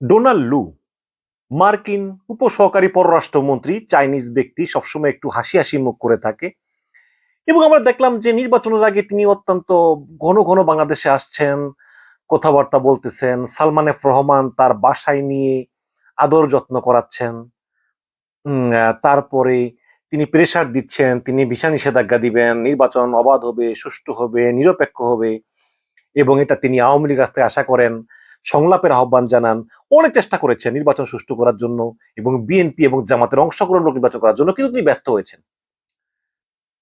Donald লু, মার্কিন উপসহকারী পররাষ্ট্রমন্ত্রী, চাইনিজ ব্যক্তি, সবসময় একটু হাসি হাসি মুখ করে থাকে এবং আমরা দেখলাম যে নির্বাচনের আগে তিনি অত্যন্ত ঘন ঘন বাংলাদেশে আসছেন, কথাবার্তা বলতেছেন, সালমান এফ রহমান তার বাসায় নিয়ে আদর যত্ন করাচ্ছেন তারপরে তিনি প্রেসার দিচ্ছেন, তিনি ভিসা নিষেধাজ্ঞা দিবেন, নির্বাচন অবাধ হবে, সুষ্ঠু হবে, নিরপেক্ষ হবে এবং এটা তিনি আওয়ামী লীগ রাস্তায় আশা করেন সংলাপের আহ্বান জানান। অনেক চেষ্টা করেছেন নির্বাচন সুষ্ঠু করার জন্য এবং বিএনপি এবং জামাতের অংশগ্রহণ নির্বাচন করার জন্য, কিন্তু তিনি ব্যর্থ হয়েছেন।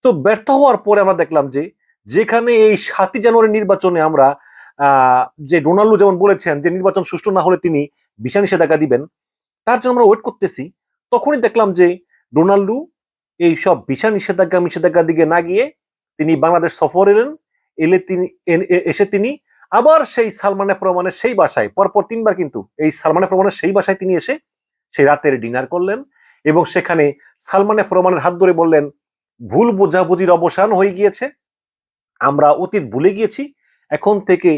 তো ব্যর্থ হওয়ার পরে আমরা দেখলাম যে, যেখানে এই সাতই জানুয়ারি নির্বাচনে আমরা যে ডোনাল্ডো যেমন বলেছেন যে নির্বাচন সুষ্ঠু না হলে তিনি ভিসা নিষেধাজ্ঞা দিবেন, তার জন্য আমরা ওয়েট করতেছি। তখনই দেখলাম যে ডোনাল্ডো এই সব ভিসা নিষেধাজ্ঞা, নিষেধাজ্ঞার দিকে না গিয়ে তিনি বাংলাদেশ সফর এলেন, এলে তিনি এসে তিনি আবার সেই সালমানে প্রমাণের সেই বাসায়, পরপর তিনবার কিন্তু এই সালমানে প্রমাণের সেই বাসায় তিনি এসে সেই রাতের ডিনার করলেন এবং সেখানে সালমানে প্রমাণের হাত ধরে বললেন, ভুল বোঝাবুঝির অবসান হয়ে গিয়েছে। আমরা অতীত ভুলে গিয়েছি। এখন থেকে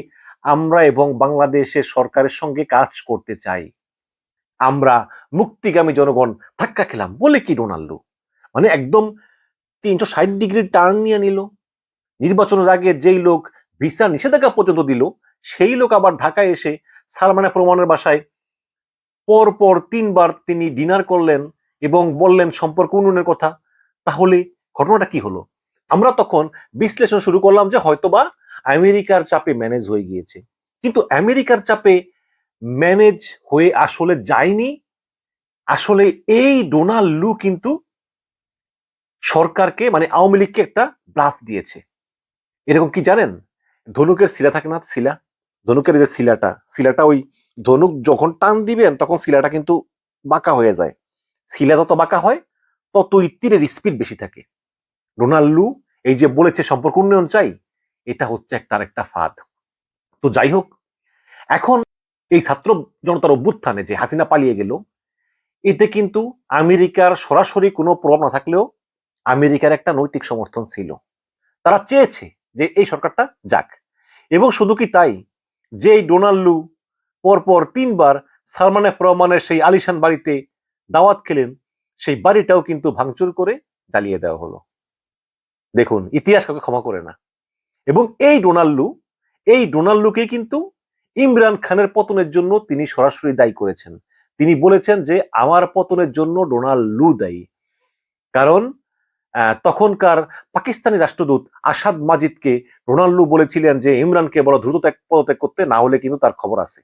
আমরা এবং বাংলাদেশের সরকারের সঙ্গে কাজ করতে চাই। আমরা মুক্তিগামী জনগণ ধাক্কা খেলাম। বলে কি ডোনাল্ডো মানে একদম তিনশো ষাট ডিগ্রি টার্ন নিয়ে নিল। নির্বাচনের আগে যেই লোক ভিসা নিষেধাজ্ঞা পর্যন্ত দিল, সেই লোক আবার ঢাকায় এসে সালমানে প্রমাণের বাসায় পর পর তিনবার তিনি ডিনার করলেন এবং বললেন, সম্পর্ক উন্নয়নের কথা। তাহলে ঘটনাটা কি হলো? আমরা তখন বিশ্লেষণ শুরু করলাম যে হয়তোবা আমেরিকার চাপে ম্যানেজ হয়ে গিয়েছে। কিন্তু আমেরিকার চাপে ম্যানেজ হয়ে আসলে যায়নি। আসলে এই ডোনাল্ড লু কিন্তু সরকারকে মানে আওয়ামী লীগকে একটা ব্লাফ দিয়েছে। এরকম কি জানেন? ধনুকের শিলা থাকে না শিলা? ধনুকের যে শিলাটা শিলাটা ওই ধনুক যখন টান দিবেন, তখন শিলাটা কিন্তু বাঁকা হয়ে যায়। শিলা যত বাঁকা হয়, ততই তীরের স্পিড বেশি থাকে। রোনাল্ডু এই যে বলেছে সম্পর্ক উন্নয়ন চাই, এটা হচ্ছে তার একটা ফাঁদ। তো যাই হোক, এখন এই ছাত্র জনতার অভ্যুত্থানে যে হাসিনা পালিয়ে গেল, এতে কিন্তু আমেরিকার সরাসরি কোনো প্রভাব না থাকলেও আমেরিকার একটা নৈতিক সমর্থন ছিল। তারা চেয়েছে যে এই সরকারটা যাক। এবং শুধু কি তাই? যে ডোনাল্ডু পরপর তিনবার সালমান এফ রহমানের সেই আলিশান বাড়িতে দাওয়াত খেলেন, সেই বাড়িটাও কিন্তু ভাঙচুর করে জ্বালিয়ে দেওয়া হলো। দেখুন, ইতিহাস কাউকে ক্ষমা করে না। এবং এই ডোনাল্ডু এই ডোনাল্ডুকে কিন্তু ইমরান খানের পতনের জন্য তিনি সরাসরি দায়ী করেছেন। তিনি বলেছেন যে, আমার পতনের জন্য ডোনাল্ডু দায়ী। কারণ তখনকার পাকিস্তানি রাষ্ট্রদূত আসাদ মাজিদকে রোনাল্ডো বলেছিলেন যে ইমরানকে বড় দ্রুত ত্যাগ, পদত্যাগ করতে, না হলে কিন্তু তার খবর আছে।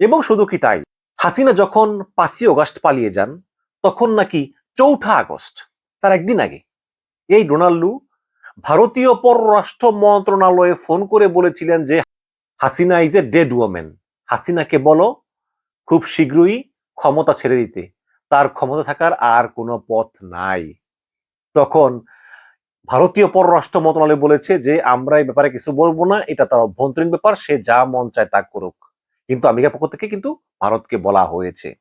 এবং শুধু কি তাই, হাসিনা যখন পাঁচই অগাস্ট পালিয়ে যান, তখন নাকি চৌঠা আগস্ট, তার একদিন আগে, এই ডোনাল্ডো ভারতীয় পররাষ্ট্র মন্ত্রণালয়ে ফোন করে বলেছিলেন যে Hasina is a dead woman হাসিনাকে বলো খুব শীঘ্রই ক্ষমতা ছেড়ে দিতে, তার ক্ষমতা থাকার আর কোনো পথ নাই। তখন ভারতীয় পররাষ্ট্র মন্ত্রণালয় বলেছে যে, আমরা এই ব্যাপারে কিছু বলব না। এটা তার অভ্যন্তরীণ ব্যাপার। সে যা মন চায় তা করুক। কিন্তু আমেরিকার পক্ষ থেকে কিন্তু ভারতকে বলা হয়েছে।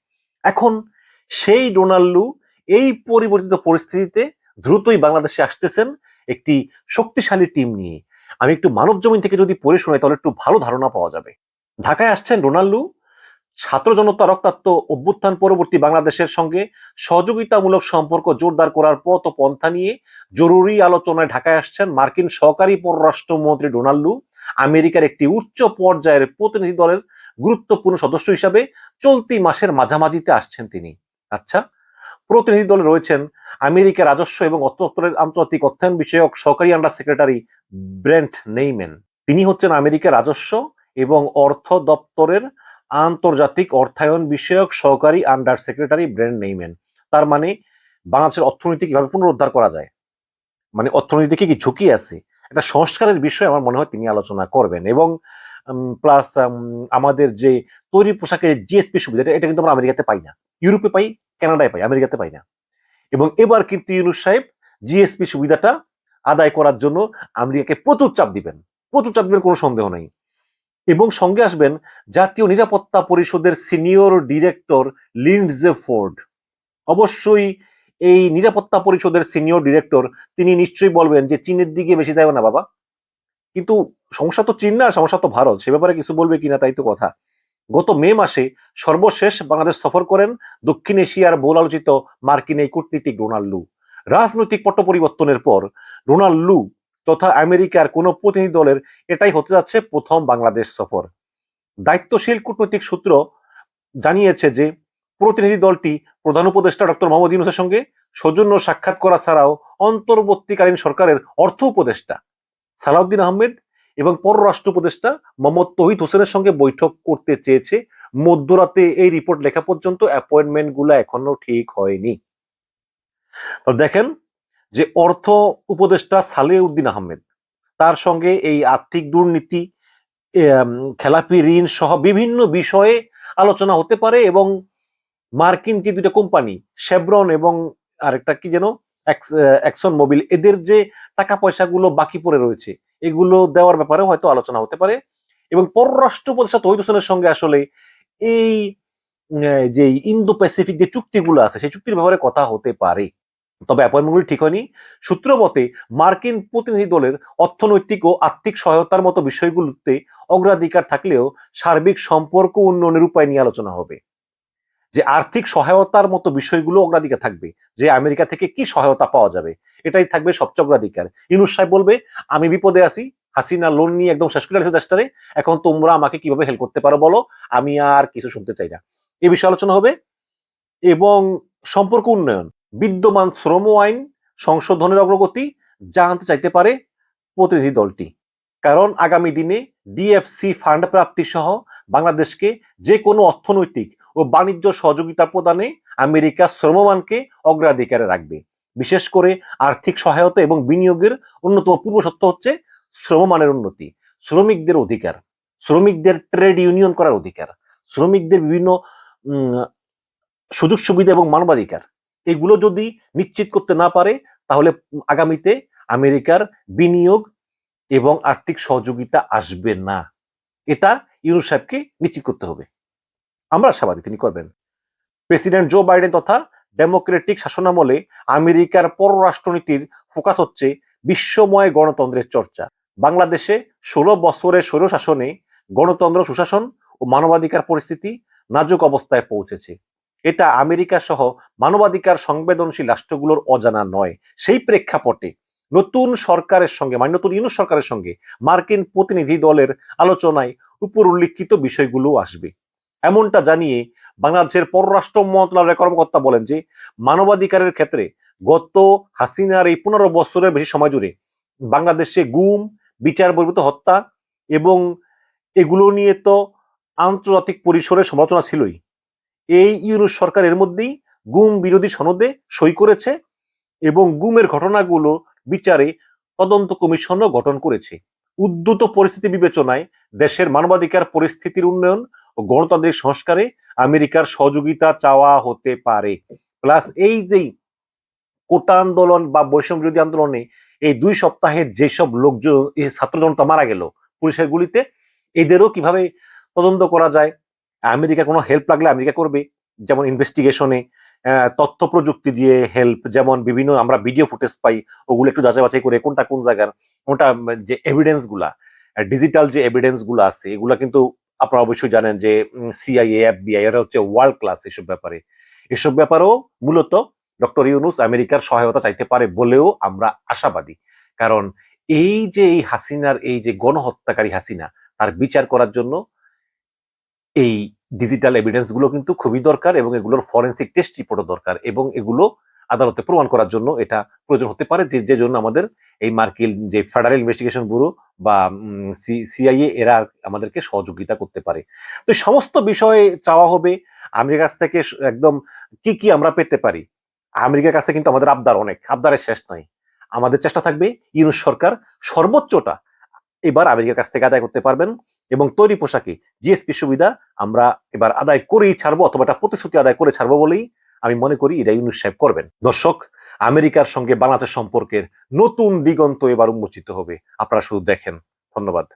এখন সেই ডোনাল্ডু এই পরিবর্তিত পরিস্থিতিতে দ্রুতই বাংলাদেশে আসতেছেন একটি শক্তিশালী টিম নিয়ে। আমি একটু মানব জমিন থেকে যদি পড়ে শোনাই, তাহলে একটু ভালো ধারণা পাওয়া যাবে। ঢাকায় আসছেন ডোনাল্ডু ছাত্র জনতা রক্তাক্ত অভ্যুত্থান পরবর্তী বাংলাদেশের সঙ্গে সহযোগিতামূলক সম্পর্ক জোরদার করার পথ ও পন্থা নিয়ে জরুরি আলোচনায় ঢাকায় আসছেন মার্কিন সহকারী পররাষ্ট্রমন্ত্রী ডোনাল্ডু আমেরিকার একটি উচ্চ পর্যায়ের প্রতিনিধি দলের গুরুত্বপূর্ণ সদস্য হিসাবে চলতি মাসের মাঝামাঝিতে আসছেন তিনি। আচ্ছা প্রতিনিধি দলে রয়েছেন আমেরিকা রাজস্ব এবং অর্থ দপ্তরের আন্তর্জাতিক অর্থায়ন বিষয়ক সহকারী আন্ডার সেক্রেটারি ব্রেন্ট নেইমেন তিনি হচ্ছেন আমেরিকা রাজস্ব এবং অর্থ দপ্তরের আন্তর্জাতিক অর্থায়ন বিষয়ক সহকারী আন্ডার সেক্রেটারি ব্রেন্ট নেইমেন তার মানে বাংলাদেশের অর্থনীতি কীভাবে পুনরুদ্ধার করা যায়? মানে অর্থনীতিকে কি ঝুঁকি আছে? একটা সংস্কারের বিষয়ে আমার মনে হয় তিনি আলোচনা করবেন। এবং প্লাস আমাদের যে তৈরি পোশাকের জিএসপি সুবিধা, এটা কিন্তু আমরা আমেরিকাতে পাই না। ইউরোপে পাই কানাডায় পাই, আমেরিকাতে পাই না। এবং এবার কিন্তু ইউনুস সাহেব জিএসপি সুবিধাটা আদায় করার জন্য আমেরিকাকে প্রচুর চাপ দিবেন। প্রচুর চাপ দিবেন কোনো সন্দেহ নেই। এবং সঙ্গে আসবেন জাতীয় নিরাপত্তা পরিষদের সিনিয়র ডিরেক্টর লিন্ডজে ফোর্ড। অবশ্যই এই নিরাপত্তা পরিষদের সিনিয়র ডিরেক্টর, তিনি নিশ্চয়ই বলবেন যে চীনের দিকে বেশি যাবে না বাবা। কিন্তু সমস্যা তো চীন না, সমস্যা তো ভারত, সে ব্যাপারে কিছু বলবে কিনা তাই তো কথা। গত মে মাসে সর্বশেষ বাংলাদেশ সফর করেন দক্ষিণ এশিয়ার বহুল আলোচিত মার্কিন এই কূটনীতিক ডোনাল্ড লু। রাজনৈতিক পট পরিবর্তনের পর ডোনাল্ড লু তথা আমেরিকার কোন প্রতিনিধি দলের এটাই হতে যাচ্ছে প্রথম বাংলাদেশ সফর। দায়িত্বশীল কূটনৈতিক সূত্র জানিয়েছে যে প্রতিনিধি দলটি প্রধান উপদেষ্টা ডক্টর মোহাম্মদ ইউনুসের সঙ্গে সৌজন্য সাক্ষাৎ করা ছাড়াও অন্তর্বর্তীকালীন সরকারের অর্থ উপদেষ্টা সালাউদ্দিন আহমেদ এবং পররাষ্ট্র উপদেষ্টা মোহাম্মদ তহিদ হোসেনের সঙ্গে বৈঠক করতে চেয়েছে। মধ্যরাতে এই রিপোর্ট লেখা পর্যন্ত অ্যাপয়েন্টমেন্টগুলা এখনও ঠিক হয়নি। দেখেন যে অর্থ উপদেষ্টা সালেউদ্দিন আহমেদ, তার সঙ্গে এই আর্থিক দুর্নীতি খেলাপি ঋণ সহ বিভিন্ন বিষয়ে আলোচনা হতে পারে এবং মার্কিন যে দুটো কোম্পানি শেভরন এবং আরেকটা কি যেন অ্যাকশন মোবিল, এদের যে টাকা পয়সাগুলো বাকি পড়ে রয়েছে, এগুলো দেওয়ার ব্যাপারে হয়তো আলোচনা হতে পারে। এবং পররাষ্ট্র উপদেষ্টা তহিদ হোসেনের সঙ্গে আসলে এই যে ইন্দো প্যাসিফিক যে চুক্তিগুলো আছে, সেই চুক্তির ব্যাপারে কথা হতে পারে। তবে অ্যাপয়েন্টমেন্টগুলি ঠিক হয়নি। সূত্র মতে, মার্কিন প্রতিনিধি দলের অর্থনৈতিক ও আর্থিক সহায়তার মতো বিষয়গুলোতে অগ্রাধিকার থাকলেও সার্বিক সম্পর্ক উন্নয়নের উপায় নিয়ে আলোচনা হবে। যে আর্থিক সহায়তার মতো বিষয়গুলো অগ্রাধিকার থাকবে, যে আমেরিকা থেকে কি সহায়তা পাওয়া যাবে, এটাই থাকবে সবচেয়ে অগ্রাধিকার। ইনুস সাহেব বলবে, আমি বিপদে আছি, হাসিনা লোন নিয়ে একদম শেষ করে আছে দেশটারে, এখন তোমরা আমাকে কীভাবে হেল্প করতে পারো বলো? আমি আর কিছু শুনতে চাই না। এ বিষয়ে আলোচনা হবে এবং সম্পর্ক উন্নয়ন। বিদ্যমান শ্রম আইন সংশোধনের অগ্রগতি জানতে চাইতে পারে প্রতিনিধি দলটি। কারণ আগামী দিনে ডিএফসি ফান্ড প্রাপ্তি সহ বাংলাদেশকে যে কোনো অর্থনৈতিক ও বাণিজ্য সহযোগিতা প্রদানে আমেরিকা শ্রমমানকে অগ্রাধিকারে রাখবে। বিশেষ করে আর্থিক সহায়তা এবং বিনিয়োগের অন্যতম পূর্ব সত্য হচ্ছে শ্রমমানের উন্নতি, শ্রমিকদের অধিকার, শ্রমিকদের ট্রেড ইউনিয়ন করার অধিকার, শ্রমিকদের বিভিন্ন সুযোগ সুবিধা এবং মানবাধিকার। এগুলো যদি নিশ্চিত করতে না পারে, তাহলে আগামীতে আমেরিকার বিনিয়োগ এবং আর্থিক সহযোগিতা আসবে না। এটা ইউনুস সাহেবকে নিশ্চিত করতে হবে। আমরা আশাবাদী তিনি করবেন। প্রেসিডেন্ট জো বাইডেন তথা ডেমোক্রেটিক শাসনামলে আমেরিকার পররাষ্ট্রনীতির ফোকাস হচ্ছে বিশ্বময় গণতন্ত্রের চর্চা। বাংলাদেশে ষোলো বছরের স্বৈরশাসনে গণতন্ত্র, সুশাসন ও মানবাধিকার পরিস্থিতি নাজুক অবস্থায় পৌঁছেছে। এটা আমেরিকা সহ মানবাধিকার সংবেদনশীল রাষ্ট্রগুলোর অজানা নয়। সেই প্রেক্ষাপটে নতুন সরকারের সঙ্গে মানে নতুন ইউনুস সরকারের সঙ্গে মার্কিন প্রতিনিধি দলের আলোচনায় উপর উল্লিখিত বিষয়গুলো আসবে। এমনটা জানিয়ে বাংলাদেশের পররাষ্ট্র মন্ত্রণালয়ের কর্মকর্তা বলেন যে, মানবাধিকারের ক্ষেত্রে গত হাসিনার এই পনেরো বছরের বেশি সময় জুড়ে বাংলাদেশে গুম, বিচার বহির্ভূত হত্যা এবং এগুলো নিয়ে তো আন্তর্জাতিক পরিসরে সমালোচনা ছিলই। এই ইউনুস সরকার এর মধ্যেই গুম বিরোধী সনদে সই করেছে এবং গুমের ঘটনাগুলো বিচারে তদন্ত কমিশনও গঠন করেছে। উদ্যত পরিস্থিতি বিবেচনায় দেশের মানবাধিকার পরিস্থিতির উন্নয়ন ও গণতান্ত্রিক সংস্কারে আমেরিকার সহযোগিতা চাওয়া হতে পারে। প্লাস এই যেই কোটা আন্দোলন বা বৈষম্য বিরোধী আন্দোলনে এই দুই সপ্তাহে যেসব লোকজন ছাত্র জনতা মারা গেল পুলিশের গুলিতে, এদেরও কীভাবে তদন্ত করা যায় আমেরিকা কোনো হেল্প লাগলে আমেরিকা করবে। যেমন ইনভেস্টিগেশনে তথ্য প্রযুক্তি দিয়ে হেল্প যেমন বিভিন্ন আমরা ভিডিও ফুটেজ পাই, ওগুলো একটু যাচাই বাছাই করে কোনটা কোন জায়গার, কোনটা যে এভিডেন্সগুলা ডিজিটাল যে এভিডেন্সগুলা আছে, এগুলা কিন্তু আপনারা অবশ্যই জানেন যে সিআইএ এফবিআই এরা হচ্ছে ওয়ার্ল্ড ক্লাস এসব ব্যাপারে। এসব ব্যাপারেও মূলত ডক্টর ইউনুস আমেরিকার সহায়তা চাইতে পারে বলেও আমরা আশাবাদী। কারণ এই যে এই হাসিনার, এই যে গণহত্যাকারী হাসিনা, তার বিচার করার জন্য এই ডিজিটাল এভিডেন্সগুলো কিন্তু খুবই দরকার এবং এগুলোর ফরেন্সিক টেস্ট রিপোর্টও দরকার এবং এগুলো আদালতে প্রমাণ করার জন্য এটা প্রয়োজন হতে পারে যে যে জন্য আমাদের এই মার্কিন যে ফেডারেল ইনভেস্টিগেশন ব্যুরো বা সিআইএ এরা আমাদেরকে সহযোগিতা করতে পারে। তো সমস্ত বিষয়ে চাওয়া হবে আমেরিকার কাছ থেকে একদম কি কি আমরা পেতে পারি? আমেরিকার কাছে কিন্তু আমাদের আবদার অনেক, আবদারের শেষ নাই। আমাদের চেষ্টা থাকবে ইউনুস সরকার সর্বোচ্চটা এবার আমেরিকার কাছ থেকে আদায় করতে পারবেন এবং তৈরি পোশাকে জিএসপি সুবিধা আমরা এবার আদায় করেই ছাড়বো অথবা একটা প্রতিশ্রুতি আদায় করে ছাড়বো বলেই আমি মনে করি এটা ইউনুস সাহেব করবেন। দর্শক, আমেরিকার সঙ্গে বাংলাদেশ সম্পর্কের নতুন দিগন্ত এবার উন্মোচিত হবে। আপনারা শুধু দেখেন। ধন্যবাদ।